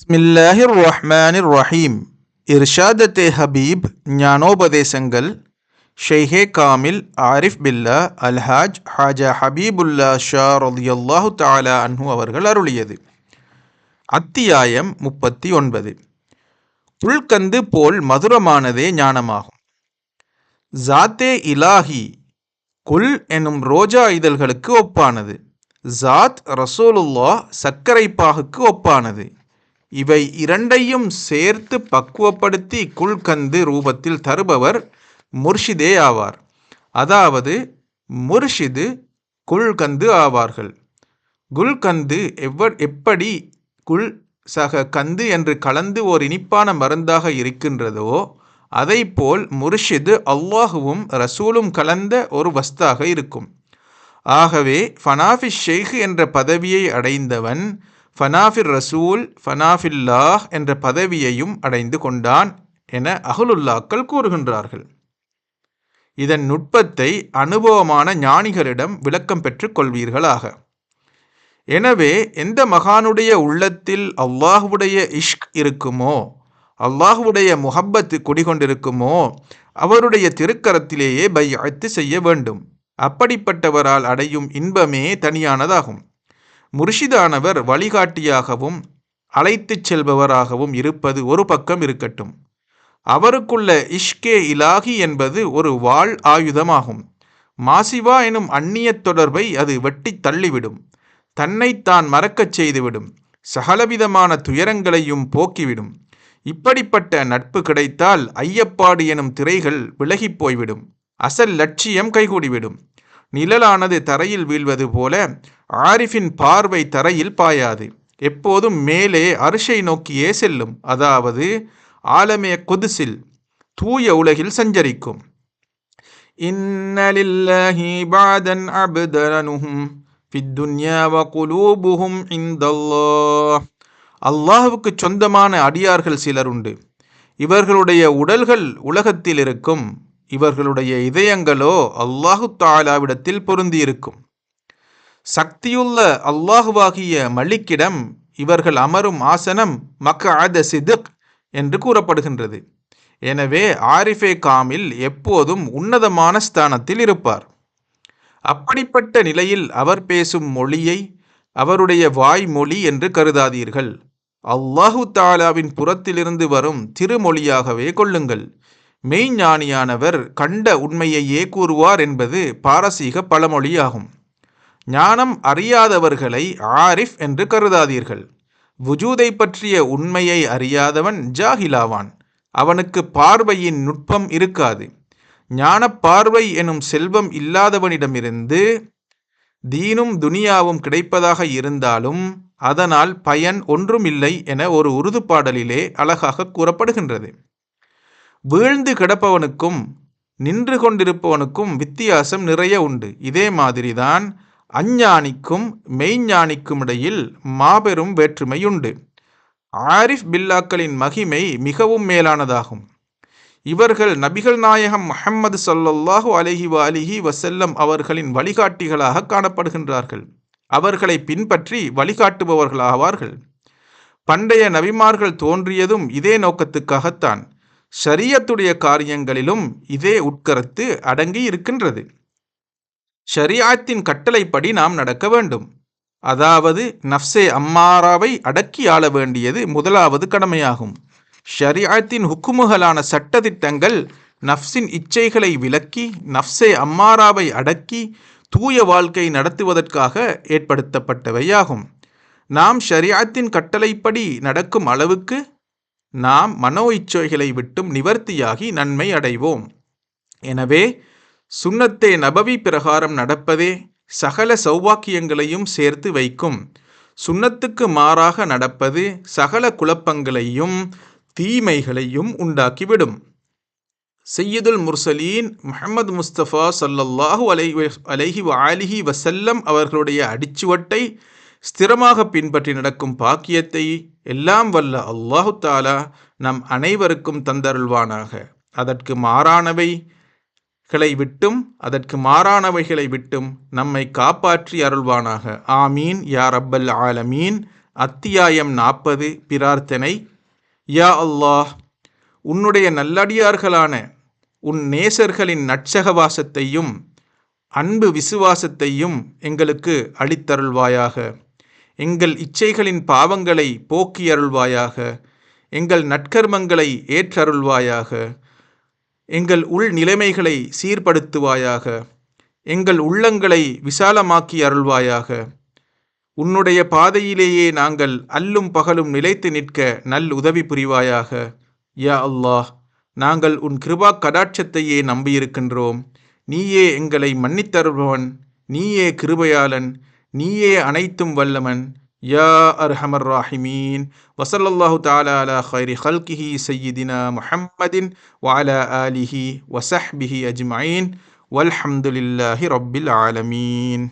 பிஸ்மில்லாஹிர் ரஹ்மானிர் ரஹீம் இர்ஷாதத்தே ஹபீப் ஞானோபதேசங்கள் ஷெய்ஹே காமில் ஆரிஃப் பில்லா அல்ஹாஜ் ஹாஜா ஹபீபுல்லா ஷா ரலியல்லாஹு தாலா அன்ஹு அவர்கள் அருளியது அத்தியாயம் முப்பத்தி ஒன்பது புல்கந்து போல் மதுரமானதே ஞானமாகும் ஜாத்தே இலாஹி குல் எனும் ரோஜா இதழ்களுக்கு ஒப்பானது ஜாத் ரசூலுல்லா சர்க்கரை பாகுக்கு ஒப்பானது இவை இரண்டையும் சேர்த்து பக்குவப்படுத்தி குல்கந்து ரூபத்தில் தருபவர் முர்ஷிதே ஆவார். அதாவது முர்ஷிது குல்கந்து ஆவார்கள். குல்கந்து எவ்வ எப்படி குல் சக கந்து என்று கலந்து ஓர் இனிப்பான மருந்தாக இருக்கின்றதோ அதைப்போல் முர்ஷிது அல்லாஹுவும் ரசூலும் கலந்த ஒரு வஸ்தாக இருக்கும். ஆகவே ஃபனாஃபி ஷெய்க் என்ற பதவியை அடைந்தவன் ஃபனாஃபிர் ரசூல் ஃபனாஃபில்லாஹ் என்ற பதவியையும் அடைந்து கொண்டான் என அகலுல்லாக்கள் கூறுகின்றார்கள். இதன் நுட்பத்தை அனுபவமான ஞானிகளிடம் விளக்கம் பெற்றுக் கொள்வீர்களாக. எனவே எந்த மகானுடைய உள்ளத்தில் அல்லாஹுடைய இஷ்க் இருக்குமோ அல்லாஹுடைய முஹப்பத்து குடிகொண்டிருக்குமோ அவருடைய திருக்கரத்திலேயே பையத்து செய்ய வேண்டும். அப்படிப்பட்டவரால் அடையும் இன்பமே தனியானதாகும். முர்ஷிதானவர் வழிகாட்டியாகவும் அழைத்துச் செல்பவராகவும் இருப்பது ஒரு பக்கம் இருக்கட்டும். அவருக்குள்ள இஷ்கே இலாகி என்பது ஒரு வாழ் ஆயுதமாகும். மாசிவா எனும் அந்நியத் தொடர்பை அது வெட்டி தள்ளிவிடும். தன்னைத்தான் மறக்கச் செய்துவிடும். சகலவிதமான துயரங்களையும் போக்கிவிடும். இப்படிப்பட்ட நட்பு கிடைத்தால் ஐயப்பாடு எனும் திரைகள் விலகிப் போய்விடும். அசல் லட்சியம் கைகூடிவிடும். நிழலானது தரையில் வீழ்வது போல ஆரிஃபின் பார்வை தரையில் பாயாது. எப்போதும் மேலே அரிசை நோக்கியே செல்லும். அதாவது ஆலமே குதிசில் தூய உலகில் சஞ்சரிக்கும். இன்னலில்லாஹி பாதன் அபுதரனுஹும் பித்துன்யாவ குலூபுஹும் இந்தல்லாஹ். அல்லாஹுவுக்கு சொந்தமான அடியார்கள் சிலர் உண்டு. இவர்களுடைய உடல்கள் உலகத்தில் இருக்கும் இவர்களுடைய இதயங்களோ அல்லாஹு தாலாவிடத்தில் பொருந்தியிருக்கும். சக்தியுள்ள அல்லாஹுவாகிய மலிக்கிடம் இவர்கள் அமரும் ஆசனம் மக்க ஆத சிதுக் என்று கூறப்படுகின்றது. எனவே ஆரிஃபே காமில் எப்போதும் உன்னதமான ஸ்தானத்தில் இருப்பார். அப்படிப்பட்ட நிலையில் அவர் பேசும் மொழியை அவருடைய வாய்மொழி என்று கருதாதீர்கள். அல்லாஹு தாலாவின் புறத்திலிருந்து வரும் திருமொழியாகவே கொள்ளுங்கள். மெய்ஞானியானவர் கண்ட உண்மையையே கூறுவார் என்பது பாரசீக பழமொழியாகும். ஞானம் அறியாதவர்களை ஆரிஃப் என்று கருதாதீர்கள். வுஜூதை பற்றிய உண்மையை அறியாதவன் ஜாகிலாவான். அவனுக்கு பார்வையின் நுட்பம் இருக்காது. ஞான பார்வை எனும் செல்வம் இல்லாதவனிடமிருந்து தீனும் துனியாவும் கிடைப்பதாக இருந்தாலும் அதனால் பயன் ஒன்றுமில்லை என ஒரு உருதுப்பாடலிலே அழகாக கூறப்படுகின்றது. வீழ்ந்து கிடப்பவனுக்கும் நின்று கொண்டிருப்பவனுக்கும் வித்தியாசம் நிறைய உண்டு. இதே மாதிரிதான் அஞ்ஞானிக்கும் மெய்ஞானிக்கும் இடையில் மாபெரும் வேற்றுமையுண்டு. ஆரிஃப் பில்லாக்களின் மகிமை மிகவும் மேலானதாகும். இவர்கள் நபிகள் நாயகம் முஹம்மது சொல்லல்லாஹு அலஹி வ அலிஹி வசல்லம் அவர்களின் வழிகாட்டிகளாக காணப்படுகின்றார்கள். அவர்களை பின்பற்றி வழிகாட்டுபவர்களாவார்கள். பண்டைய நபிமார்கள் தோன்றியதும் இதே நோக்கத்துக்காகத்தான். ஷரியத்துடைய காரியங்களிலும் இதே உட்கருத்து அடங்கி இருக்கின்றது ஷரியாத்தின் கட்டளைப்படி நாம் நடக்க வேண்டும். அதாவது நஃப்சே அம்மாராவை அடக்கி ஆள வேண்டியது முதலாவது கடமையாகும். ஷரியாத்தின் ஹுக்குமுகளான சட்டத்திட்டங்கள் நஃப்ஸின் இச்சைகளை விலக்கி நஃப்சே அம்மாராவை அடக்கி தூய வாழ்க்கை நடத்துவதற்காக ஏற்படுத்தப்பட்டவையாகும். நாம் ஷரியாத்தின் கட்டளைப்படி நடக்கும் அளவுக்கு நாம் மனோ இச்சைகளை விட்டும் நிவர்த்தியாகி நன்மை அடைவோம். எனவே சுன்னத்தே நபவி பிரகாரம் நடப்பதே சகல சௌவாக்கியங்களையும் சேர்த்து வைக்கும். சுன்னத்துக்கு மாறாக நடப்பது சகல குழப்பங்களையும் தீமைகளையும் உண்டாக்கிவிடும். செய்யுதுல் முர்சலீன் முஹம்மது முஸ்தபா சல்லல்லாஹு அலை அலைஹி அலிஹி வசல்லம் அவர்களுடைய அடிச்சுவட்டை ஸ்திரமாக பின்பற்றி நடக்கும் பாக்கியத்தை எல்லாம் வல்ல அல்லாஹு தாலா நம் அனைவருக்கும் தந்தருள்வானாக. அதற்கு மாறானவை களை விட்டும் அதற்கு மாறானவைகளை விட்டும் நம்மை காப்பாற்றி அருள்வானாக. ஆமீன். யா ரப்பல் ஆலமீன். அத்தியாயம் நாற்பது. பிரார்த்தனை. யா அல்லாஹ் உன்னுடைய நல்லடியார்களான உன் நேசர்களின் நட்சகவாசத்தையும் அன்பு விசுவாசத்தையும் எங்களுக்கு அளித்தருள்வாயாக. எங்கள் இச்சைகளின் பாவங்களை போக்கியருள்வாயாக. எங்கள் நற்கர்மங்களை ஏற்றருள்வாயாக. எங்கள் உள் நிலைமைகளை சீர்படுத்துவாயாக. எங்கள் உள்ளங்களை விசாலமாக்கி அருள்வாயாக. உன்னுடைய பாதையிலேயே நாங்கள் அல்லும் பகலும் நிலைத்து நிற்க நல் உதவி புரிவாயாக. யா அல்லாஹ் நாங்கள் உன் கிருபா கடாட்சத்தையே நம்பியிருக்கின்றோம். நீயே எங்களை மன்னித்தருபவன். நீயே கிருபையாளன். நீயே அனைத்தும் வல்லவன். يا أرحم الراحمين وصلى الله تعالى على خير خلقه سيدنا محمد وعلى آله وصحبه أجمعين والحمد لله رب العالمين.